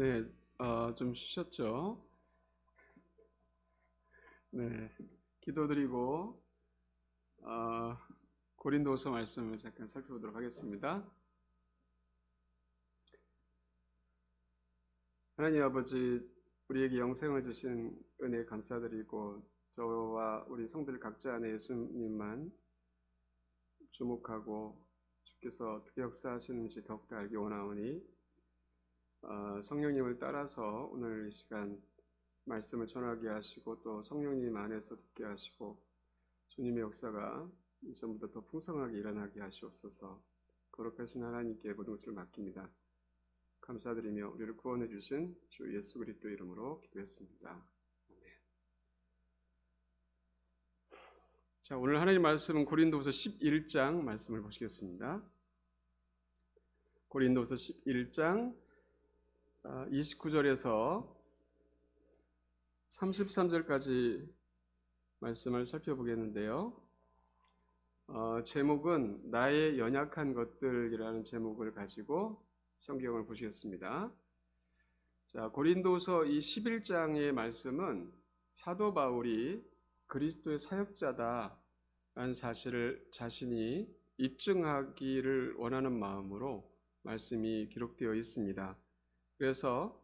네, 어, 좀 쉬셨죠? 네, 기도드리고 어, 고린도서 말씀을 잠깐 살펴보도록 하겠습니다. 하나님 아버지, 우리에게 영생을 주신 은혜 감사드리고 저와 우리 성들 각자 안에 예수님만 주목하고 주께서 어떻게 역사하시는지 더욱더 알기 원하오니 어, 성령님을 따라서 오늘 이 시간 말씀을 전하게 하시고 또 성령님 안에서 듣게 하시고 주님의 역사가 이전보다 더 풍성하게 일어나게 하시옵소서 거룩하신 하나님께 모든 것을 맡깁니다. 감사드리며 우리를 구원해 주신 주 예수 그리스도 이름으로 기도했습니다. 자, 오늘 하나님 말씀은 고린도후서 11장 말씀을 보시겠습니다. 고린도후서 11장 29절에서 아, 33절까지 말씀을 살펴보겠는데요. 어, 제목은 나의 연약한 것들이라는 제목을 가지고 성경을 보시겠습니다. 자, 고린도서 이 11장의 말씀은 사도 바울이 그리스도의 사역자다라는 사실을 자신이 입증하기를 원하는 마음으로 말씀이 기록되어 있습니다. 그래서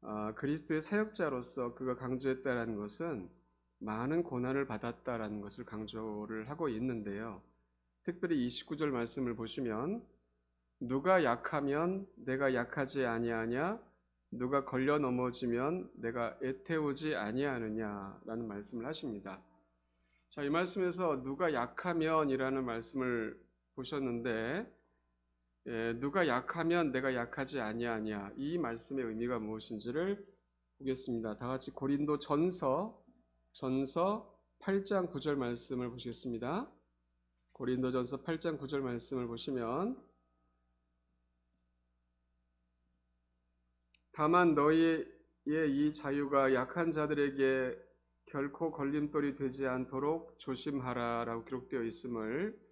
어, 그리스도의 사역자로서 그가 강조했다라는 것은 많은 고난을 받았다라는 것을 강조를 하고 있는데요. 특별히 29절 말씀을 보시면 누가 약하면 내가 약하지 아니하냐 누가 걸려 넘어지면 내가 애태우지 아니하느냐라는 말씀을 하십니다. 자, 이 말씀에서 누가 약하면이라는 말씀을 보셨는데 예, 누가 약하면 내가 약하지 아니하냐 이 말씀의 의미가 무엇인지를 보겠습니다. 다 같이 고린도 전서 전서 8장 9절 말씀을 보시겠습니다. 고린도 전서 8장 9절 말씀을 보시면 다만 너희의 이 자유가 약한 자들에게 결코 걸림돌이 되지 않도록 조심하라라고 기록되어 있음을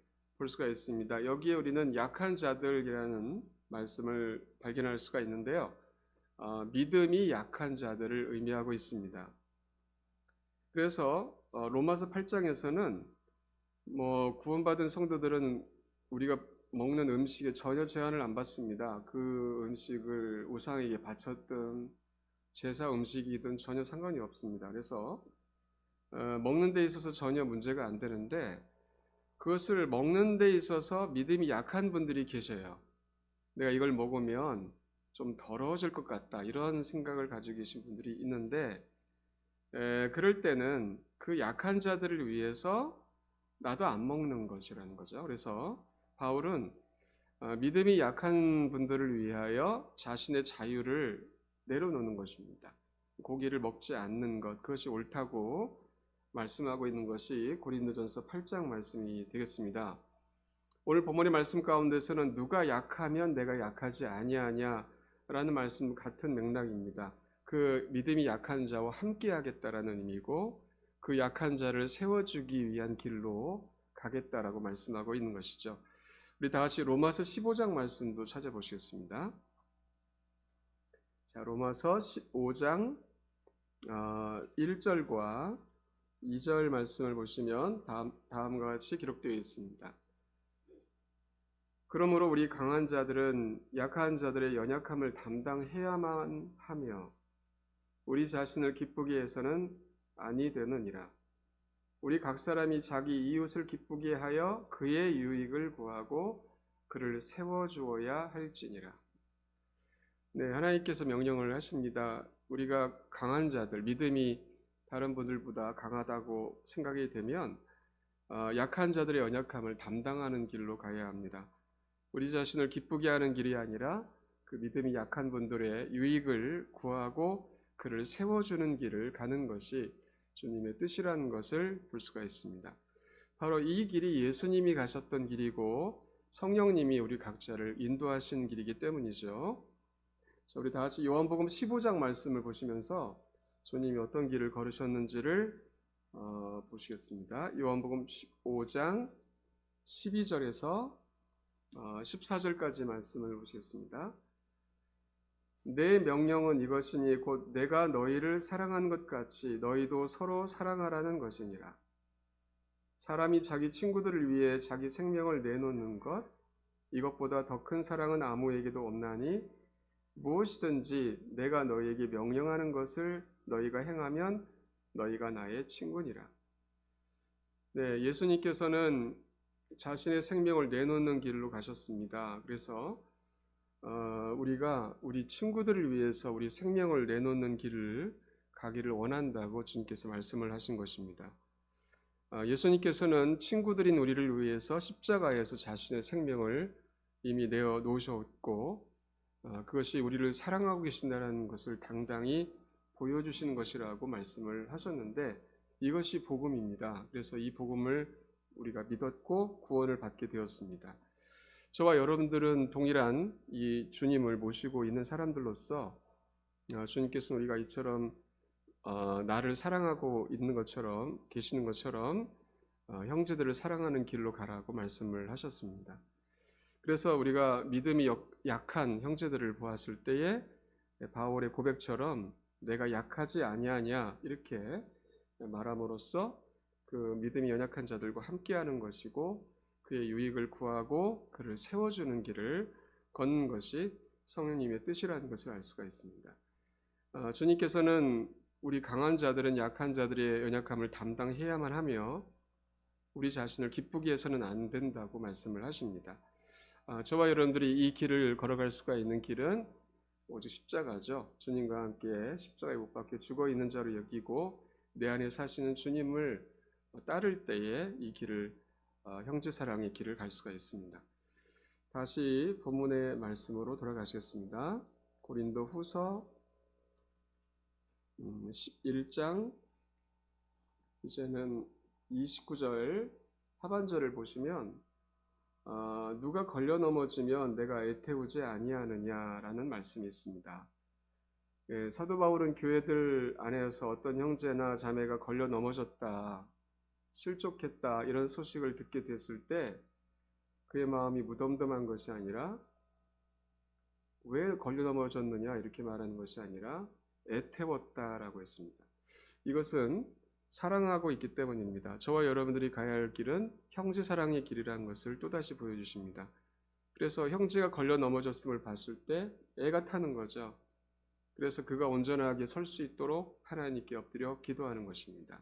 볼 수가 있습니다. 여기에 우리는 약한 자들이라는 말씀을 발견할 수가 있는데요. 어, 믿음이 약한 자들을 의미하고 있습니다. 그래서 어, 로마서 8장에서는 뭐 구원받은 성도들은 우리가 먹는 음식에 전혀 제한을 안 받습니다. 그 음식을 우상에게 바쳤든 제사 음식이든 전혀 상관이 없습니다. 그래서 어, 먹는 데 있어서 전혀 문제가 안 되는데 그것을 먹는 데 있어서 믿음이 약한 분들이 계셔요. 내가 이걸 먹으면 좀 더러워질 것 같다. 이런 생각을 가지고 계신 분들이 있는데, 에, 그럴 때는 그 약한 자들을 위해서 나도 안 먹는 것이라는 거죠. 그래서 바울은 어, 믿음이 약한 분들을 위하여 자신의 자유를 내려놓는 것입니다. 고기를 먹지 않는 것, 그것이 옳다고 말씀하고 있는 것이 고린도전서 8장 말씀이 되겠습니다. 오늘 본문의 말씀 가운데서는 누가 약하면 내가 약하지 아니하냐라는 말씀 같은 맥락입니다. 그 믿음이 약한 자와 함께 하겠다라는 의미고 그 약한 자를 세워주기 위한 길로 가겠다라고 말씀하고 있는 것이죠. 우리 다 같이 로마서 15장 말씀도 찾아보시겠습니다. 자, 로마서 15장 1절과 어, 2절 말씀을 보시면 다음, 다음과 같이 기록되어 있습니다. 그러므로 우리 강한 자들은 약한 자들의 연약함을 담당해야만 하며 우리 자신을 기쁘게 해서는 아니 되느니라. 우리 각 사람이 자기 이웃을 기쁘게 하여 그의 유익을 구하고 그를 세워 주어야 할지니라. 네, 하나님께서 명령을 하십니다. 우리가 강한 자들, 믿음이 다른 분들보다 강하다고 생각이 되면 어, 약한 자들의 연약함을 담당하는 길로 가야 합니다. 우리 자신을 기쁘게 하는 길이 아니라 그 믿음이 약한 분들의 유익을 구하고 그를 세워주는 길을 가는 것이 주님의 뜻이라는 것을 볼 수가 있습니다. 바로 이 길이 예수님이 가셨던 길이고 성령님이 우리 각자를 인도하신 길이기 때문이죠. 우리 다 같이 요한복음 15장 말씀을 보시면서 주님이 어떤 길을 걸으셨는지를 어, 보시겠습니다. 요한복음 15장 12절에서 어, 14절까지 말씀을 보시겠습니다. 내 명령은 이것이니 곧 내가 너희를 사랑한 것 같이 너희도 서로 사랑하라는 것이니라. 사람이 자기 친구들을 위해 자기 생명을 내놓는 것 이것보다 더 큰 사랑은 아무에게도 없나니 무엇이든지 내가 너희에게 명령하는 것을 너희가 행하면 너희가 나의 친구니라. 네, 예수님께서는 자신의 생명을 내놓는 길로 가셨습니다. 그래서 어, 우리가 우리 친구들을 위해서 우리 생명을 내놓는 길을 가기를 원한다고 주님께서 말씀을 하신 것입니다. 어, 예수님께서는 친구들인 우리를 위해서 십자가에서 자신의 생명을 이미 내어 놓으셨고 어, 그것이 우리를 사랑하고 계신다는 것을 당당히 보여주시는 것이라고 말씀을 하셨는데 이것이 복음입니다. 그래서 이 복음을 우리가 믿었고 구원을 받게 되었습니다. 저와 여러분들은 동일한 이 주님을 모시고 있는 사람들로서 어, 주님께서는 우리가 이처럼 어, 나를 사랑하고 있는 것처럼 계시는 것처럼 어, 형제들을 사랑하는 길로 가라고 말씀을 하셨습니다. 그래서 우리가 믿음이 약한 형제들을 보았을 때에 바울의 고백처럼 내가 약하지 아니하냐 이렇게 말함으로써 그 믿음이 연약한 자들과 함께하는 것이고 그의 유익을 구하고 그를 세워주는 길을 걷는 것이 성령님의 뜻이라는 것을 알 수가 있습니다. 어, 주님께서는 우리 강한 자들은 약한 자들의 연약함을 담당해야만 하며 우리 자신을 기쁘게 해서는 안 된다고 말씀을 하십니다. 어, 저와 여러분들이 이 길을 걸어갈 수가 있는 길은 오직 십자가죠. 주님과 함께 십자가에 못 박혀 죽어 있는 자로 여기고 내 안에 사시는 주님을 따를 때에 이 길을 어, 형제 사랑의 길을 갈 수가 있습니다. 다시 본문의 말씀으로 돌아가시겠습니다. 고린도 후서 11장 음, 이제는 29절 하반절을 보시면 어, 누가 걸려 넘어지면 내가 애태우지 아니하느냐라는 말씀이 있습니다. 예, 사도 바울은 교회들 안에서 어떤 형제나 자매가 걸려 넘어졌다, 실족했다 이런 소식을 듣게 됐을 때 그의 마음이 무덤덤한 것이 아니라 왜 걸려 넘어졌느냐 이렇게 말하는 것이 아니라 애태웠다라고 했습니다. 이것은 사랑하고 있기 때문입니다. 저와 여러분들이 가야 할 길은 형제 사랑의 길이라는 것을 또다시 보여주십니다. 그래서 형제가 걸려 넘어졌음을 봤을 때 애가 타는 거죠. 그래서 그가 온전하게 설 수 있도록 하나님께 엎드려 기도하는 것입니다.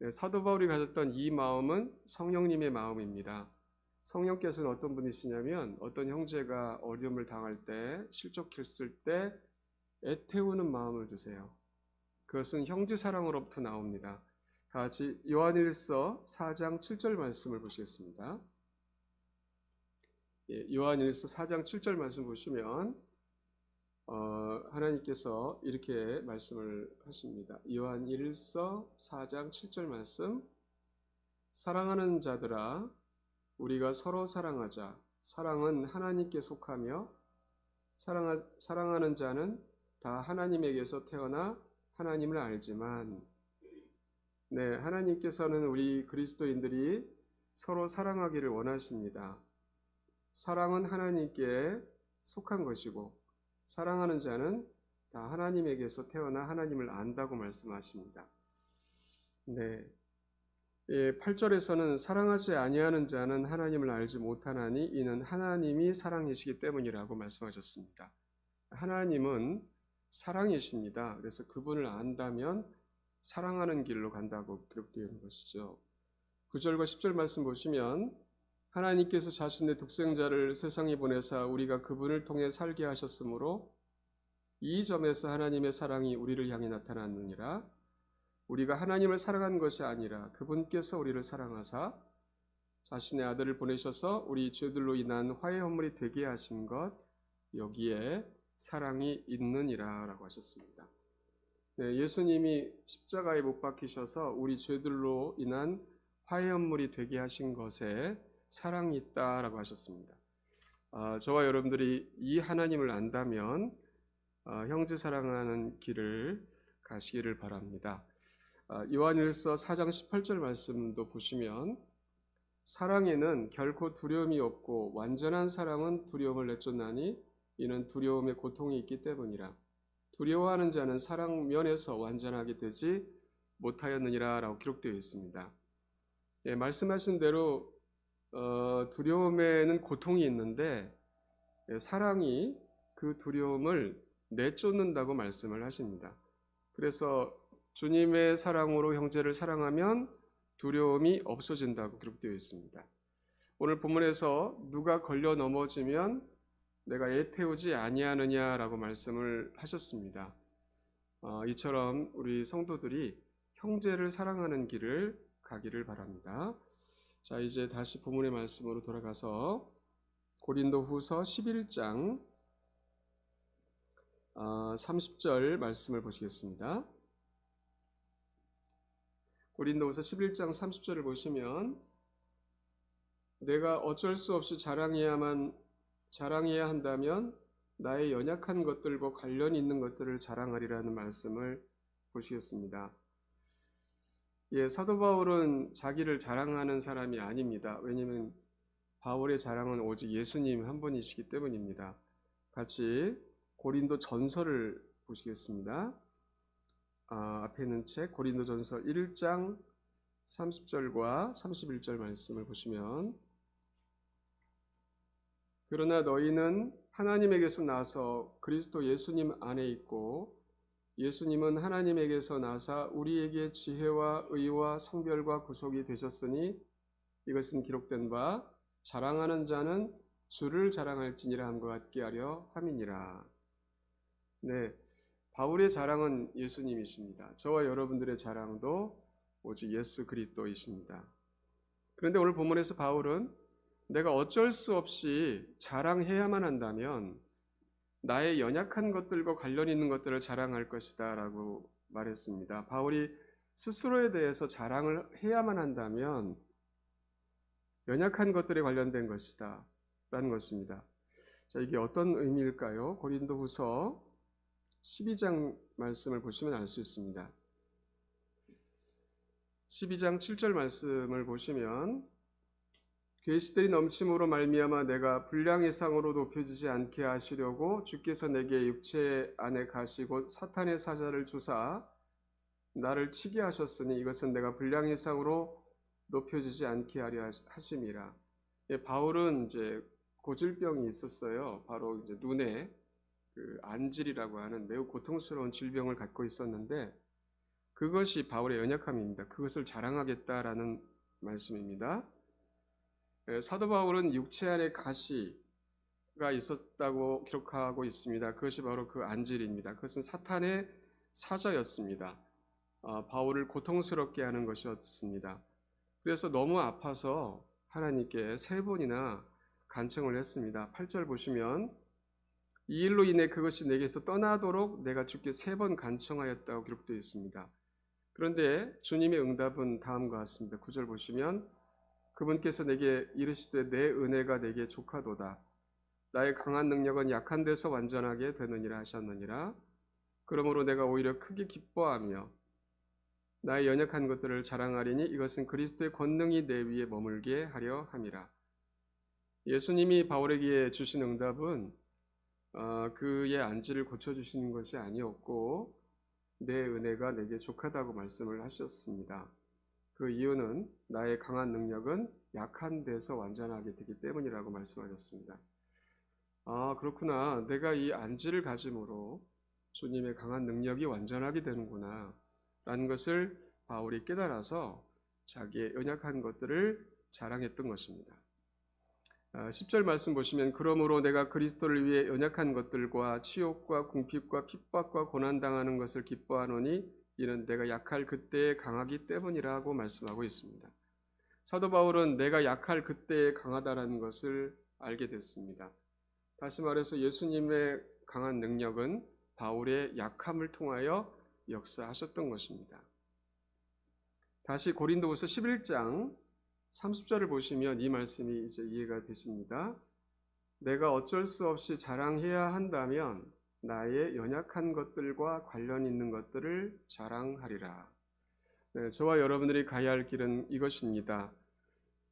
네, 사도 바울이 가졌던 이 마음은 성령님의 마음입니다. 성령께서는 어떤 분이시냐면 어떤 형제가 어려움을 당할 때 실족했을 때 애태우는 마음을 주세요. 그것은 형제 사랑으로부터 나옵니다. 다 같이 요한일서 4장 7절 말씀을 보시겠습니다. 예, 요한일서 4장 7절 말씀 보시면 어, 하나님께서 이렇게 말씀을 하십니다. 요한일서 4장 7절 말씀 사랑하는 자들아 우리가 서로 사랑하자 사랑은 하나님께 속하며 사랑하, 사랑하는 자는 다 하나님에게서 태어나 하나님을 알지만 네, 하나님께서는 우리 그리스도인들이 서로 사랑하기를 원하십니다. 사랑은 하나님께 속한 것이고 사랑하는 자는 다 하나님에게서 태어나 하나님을 안다고 말씀하십니다. 네. 예, 8절에서는 사랑하지 아니하는 자는 하나님을 알지 못하나니 이는 하나님이 사랑이시기 때문이라고 말씀하셨습니다. 하나님은 사랑이십니다. 그래서 그분을 안다면 사랑하는 길로 간다고 기록되어 있는 것이죠. 9절과 10절 말씀 보시면 하나님께서 자신의 독생자를 세상에 보내사 우리가 그분을 통해 살게 하셨으므로 이 점에서 하나님의 사랑이 우리를 향해 나타났느니라 우리가 하나님을 사랑한 것이 아니라 그분께서 우리를 사랑하사 자신의 아들을 보내셔서 우리 죄들로 인한 화해 헌물이 되게 하신 것 여기에 사랑이 있느니라 라고 하셨습니다. 네, 예수님이 십자가에 못 박히셔서 우리 죄들로 인한 화해연물이 되게 하신 것에 사랑이 있다라고 하셨습니다. 아, 저와 여러분들이 이 하나님을 안다면 아, 형제 사랑하는 길을 가시기를 바랍니다. 아, 요한일서 4장 18절 말씀도 보시면 사랑에는 결코 두려움이 없고 완전한 사랑은 두려움을 내쫓나니 이는 두려움의 고통이 있기 때문이라. 두려워하는 자는 사랑 면에서 완전하게 되지 못하였느니라라고 기록되어 있습니다. 예, 말씀하신 대로 어, 두려움에는 고통이 있는데 예, 사랑이 그 두려움을 내쫓는다고 말씀을 하십니다. 그래서 주님의 사랑으로 형제를 사랑하면 두려움이 없어진다고 기록되어 있습니다. 오늘 본문에서 누가 걸려 넘어지면 내가 애 태우지 아니하느냐라고 말씀을 하셨습니다. 어, 이처럼 우리 성도들이 형제를 사랑하는 길을 가기를 바랍니다. 자, 이제 다시 본문의 말씀으로 돌아가서 고린도후서 11장 30절 말씀을 보시겠습니다. 고린도후서 11장 30절을 보시면 내가 어쩔 수 없이 자랑해야만 자랑해야 한다면 나의 연약한 것들과 관련 있는 것들을 자랑하리라는 말씀을 보시겠습니다. 예, 사도 바울은 자기를 자랑하는 사람이 아닙니다. 왜냐하면 바울의 자랑은 오직 예수님 한 분이시기 때문입니다. 같이 고린도 전서를 보시겠습니다. 아, 앞에 있는 책 고린도 전서 1장 30절과 31절 말씀을 보시면 그러나 너희는 하나님에게서 나서 그리스도 예수님 안에 있고 예수님은 하나님에게서 나사 우리에게 지혜와 의와 성별과 구속이 되셨으니 이것은 기록된 바 자랑하는 자는 주를 자랑할지니라 함과 같게 하려 함이니라. 네. 바울의 자랑은 예수님이십니다. 저와 여러분들의 자랑도 오직 예수 그리스도이십니다. 그런데 오늘 본문에서 바울은 내가 어쩔 수 없이 자랑해야만 한다면 나의 연약한 것들과 관련 있는 것들을 자랑할 것이다 라고 말했습니다. 바울이 스스로에 대해서 자랑을 해야만 한다면 연약한 것들에 관련된 것이다 라는 것입니다. 자, 이게 어떤 의미일까요? 고린도 후서 12장 말씀을 보시면 알 수 있습니다. 12장 7절 말씀을 보시면 계시들이 넘침으로 말미암아 내가 분량 이상으로 높여지지 않게 하시려고 주께서 내게 육체 안에 가시고 사탄의 사자를 주사 나를 치게 하셨으니 이것은 내가 분량 이상으로 높여지지 않게 하려 하심이라. 예, 바울은 이제 고질병이 있었어요. 바로 이제 눈에 그 안질이라고 하는 매우 고통스러운 질병을 갖고 있었는데 그것이 바울의 연약함입니다. 그것을 자랑하겠다라는 말씀입니다. 예, 사도 바울은 육체 안에 가시가 있었다고 기록하고 있습니다. 그것이 바로 그 안질입니다. 그것은 사탄의 사자였습니다. 아, 바울을 고통스럽게 하는 것이었습니다. 그래서 너무 아파서 하나님께 세 번이나 간청을 했습니다. 8절 보시면 이 일로 인해 그것이 내게서 떠나도록 내가 주께 세 번 간청하였다고 기록되어 있습니다. 그런데 주님의 응답은 다음과 같습니다. 9절 보시면 그분께서 내게 이르시되 내 은혜가 내게 족하도다. 나의 강한 능력은 약한 데서 완전하게 되느니라 하셨느니라. 그러므로 내가 오히려 크게 기뻐하며 나의 연약한 것들을 자랑하리니 이것은 그리스도의 권능이 내 위에 머물게 하려 함이라. 예수님이 바울에게 주신 응답은 어, 그의 안지를 고쳐주시는 것이 아니었고 내 은혜가 내게 족하다고 말씀을 하셨습니다. 그 이유는 나의 강한 능력은 약한 데서 완전하게 되기 때문이라고 말씀하셨습니다. 아, 그렇구나. 내가 이 안지를 가짐으로 주님의 강한 능력이 완전하게 되는구나. 라는 것을 바울이 깨달아서 자기의 연약한 것들을 자랑했던 것입니다. 10절 아, 말씀 보시면 그러므로 내가 그리스도를 위해 연약한 것들과 치욕과 궁핍과 핍박과 고난 당하는 것을 기뻐하노니 이는 내가 약할 그때에 강하기 때문이라고 말씀하고 있습니다. 사도 바울은 내가 약할 그때에 강하다라는 것을 알게 됐습니다. 다시 말해서 예수님의 강한 능력은 바울의 약함을 통하여 역사하셨던 것입니다. 다시 고린도후서 11장 30절을 보시면 이 말씀이 이제 이해가 되십니다. 내가 어쩔 수 없이 자랑해야 한다면 나의 연약한 것들과 관련 있는 것들을 자랑하리라. 네, 저와 여러분들이 가야 할 길은 이것입니다.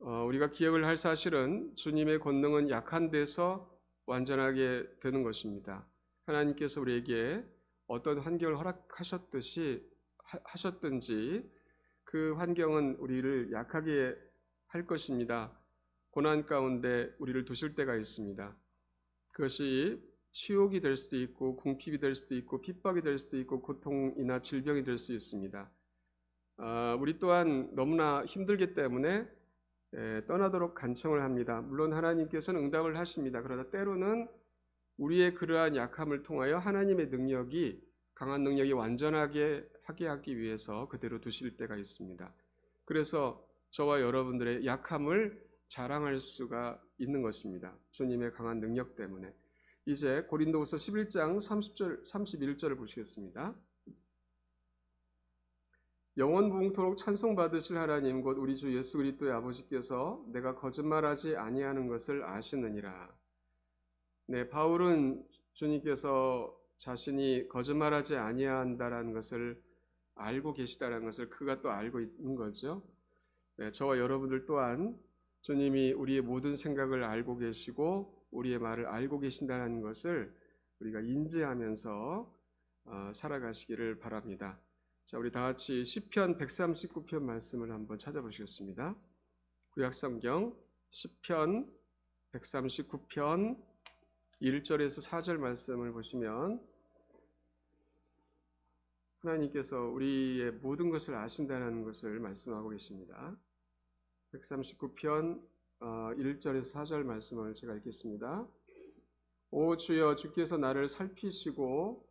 어, 우리가 기억을 할 사실은 주님의 권능은 약한 데서 완전하게 되는 것입니다. 하나님께서 우리에게 어떤 환경을 허락하셨듯이 하- 하셨든지 그 환경은 우리를 약하게 할 것입니다. 고난 가운데 우리를 두실 때가 있습니다. 그것이 치욕이 될 수도 있고 궁핍이 될 수도 있고 핍박이 될 수도 있고 고통이나 질병이 될 수 있습니다. 아, 우리 또한 너무나 힘들기 때문에 에, 떠나도록 간청을 합니다. 물론 하나님께서는 응답을 하십니다. 그러나 때로는 우리의 그러한 약함을 통하여 하나님의 능력이 강한 능력이 완전하게 하게 하기 위해서 그대로 두실 때가 있습니다. 그래서 저와 여러분들의 약함을 자랑할 수가 있는 것입니다. 주님의 강한 능력 때문에. 이제 고린도후서 11장 30절 31절을 보시겠습니다. 영원 무궁토록 찬송 받으실 하나님 곧 우리 주 예수 그리스도의 아버지께서 내가 거짓말하지 아니하는 것을 아시느니라. 네, 바울은 주님께서 자신이 거짓말하지 아니한다라는 것을 알고 계시다라는 것을 그가 또 알고 있는 거죠. 네, 저와 여러분들 또한 주님이 우리의 모든 생각을 알고 계시고 우리의 말을 알고 계신다는 것을 우리가 인지하면서 어, 살아가시기를 바랍니다. 자, 우리 다 같이 시편 139편 말씀을 한번 찾아보시겠습니다. 구약성경 시편 139편 1절에서 4절 말씀을 보시면 하나님께서 우리의 모든 것을 아신다는 것을 말씀하고 계십니다. 139편 1절에서 4절 말씀을 제가 읽겠습니다. 오 주여 주께서 나를 살피시고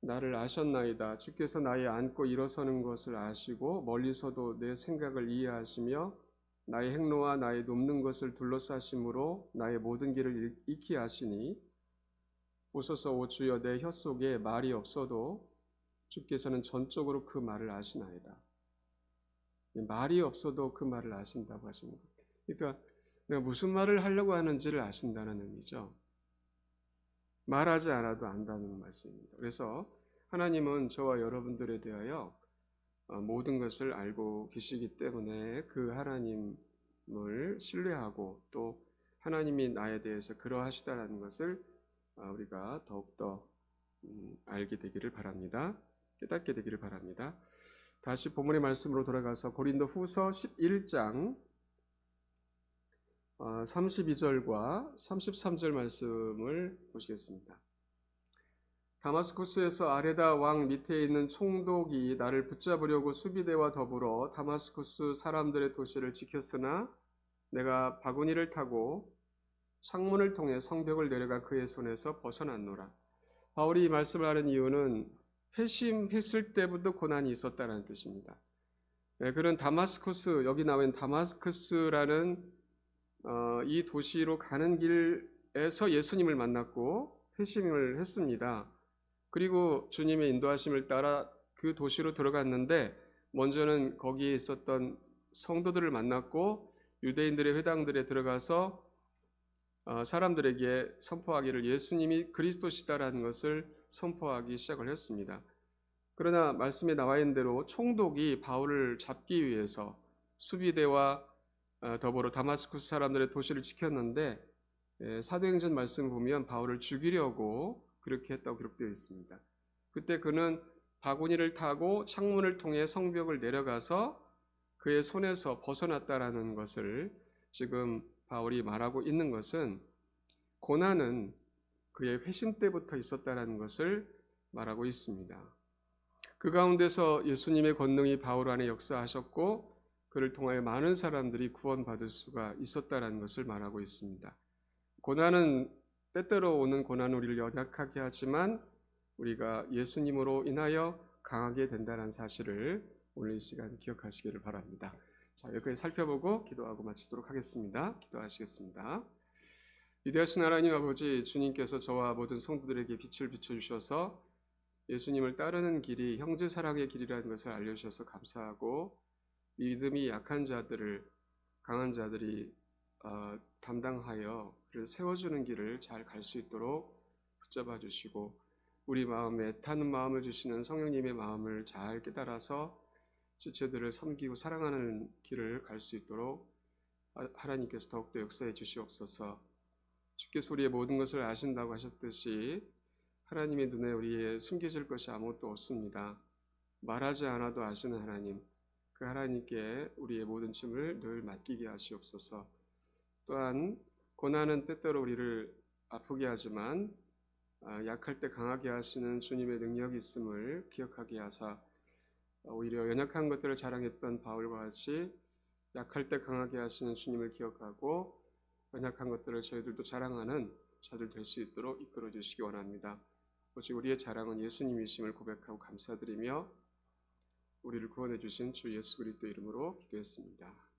나를 아셨나이다. 주께서 나의 앉고 일어서는 것을 아시고 멀리서도 내 생각을 이해하시며 나의 행로와 나의 높는 것을 둘러싸심으로 나의 모든 길을 익히 하시니 보소서 오 주여 내 혀 속에 말이 없어도 주께서는 전적으로 그 말을 아시나이다. 말이 없어도 그 말을 아신다고 것. 그러니까 무슨 말을 하려고 하는지를 아신다는 의미죠. 말하지 않아도 안다는 말씀입니다. 그래서 하나님은 저와 여러분들에 대하여 어, 모든 것을 알고 계시기 때문에 그 하나님을 신뢰하고 또 하나님이 나에 대해서 그러하시다라는 것을 어, 우리가 더욱더 음, 알게 되기를 바랍니다. 깨닫게 되기를 바랍니다. 다시 본문의 말씀으로 돌아가서 고린도 후서 11장 32절과 33절 말씀을 보시겠습니다. 다마스쿠스에서 아레다 왕 밑에 있는 총독이 나를 붙잡으려고 수비대와 더불어 다마스쿠스 사람들의 도시를 지켰으나 내가 바구니를 타고 창문을 통해 성벽을 내려가 그의 손에서 벗어났노라. 바울이 이 말씀을 하는 이유는 회심했을 때부터 고난이 있었다는 뜻입니다. 네, 그런 다마스쿠스 여기 나온 다마스쿠스라는 어, 이 도시로 가는 길에서 예수님을 만났고 회심을 했습니다. 그리고 주님의 인도하심을 따라 그 도시로 들어갔는데 먼저는 거기에 있었던 성도들을 만났고 유대인들의 회당들에 들어가서 어, 사람들에게 선포하기를 예수님이 그리스도시다라는 것을 선포하기 시작을 했습니다. 그러나 말씀에 나와 있는 대로 총독이 바울을 잡기 위해서 수비대와 어, 더불어 다마스쿠스 사람들의 도시를 지켰는데 예, 사도행전 말씀 보면 바울을 죽이려고 그렇게 했다고 기록되어 있습니다. 그때 그는 바구니를 타고 창문을 통해 성벽을 내려가서 그의 손에서 벗어났다라는 것을 지금 바울이 말하고 있는 것은 고난은 그의 회심 때부터 있었다라는 것을 말하고 있습니다. 그 가운데서 예수님의 권능이 바울 안에 역사하셨고 그를 통하여 많은 사람들이 구원받을 수가 있었다라는 것을 말하고 있습니다. 고난은 때때로 오는 고난은 우리를 연약하게 하지만 우리가 예수님으로 인하여 강하게 된다는 사실을 오늘 이 시간 기억하시기를 바랍니다. 자, 여기까지 살펴보고 기도하고 마치도록 하겠습니다. 기도하시겠습니다. 위대하신 하나님 아버지 주님께서 저와 모든 성도들에게 빛을 비춰주셔서 예수님을 따르는 길이 형제 사랑의 길이라는 것을 알려주셔서 감사하고 믿음이 약한 자들을 강한 자들이 어, 담당하여 그를 세워주는 길을 잘 갈 수 있도록 붙잡아 주시고 우리 마음에 타는 마음을 주시는 성령님의 마음을 잘 깨달아서 지체들을 섬기고 사랑하는 길을 갈 수 있도록 하나님께서 더욱더 역사해 주시옵소서 주께서 우리의 모든 것을 아신다고 하셨듯이 하나님의 눈에 우리의 숨겨질 것이 아무것도 없습니다. 말하지 않아도 아시는 하나님, 그 하나님께 우리의 모든 짐을 늘 맡기게 하시옵소서. 또한 고난은 때때로 우리를 아프게 하지만 아, 약할 때 강하게 하시는 주님의 능력이 있음을 기억하게 하사 오히려 연약한 것들을 자랑했던 바울과 같이 약할 때 강하게 하시는 주님을 기억하고 연약한 것들을 저희들도 자랑하는 자들 될 수 있도록 이끌어 주시기 원합니다. 오직 우리의 자랑은 예수님이심을 고백하고 감사드리며 우리를 구원해 주신 주 예수 그리스도 이름으로 기도했습니다.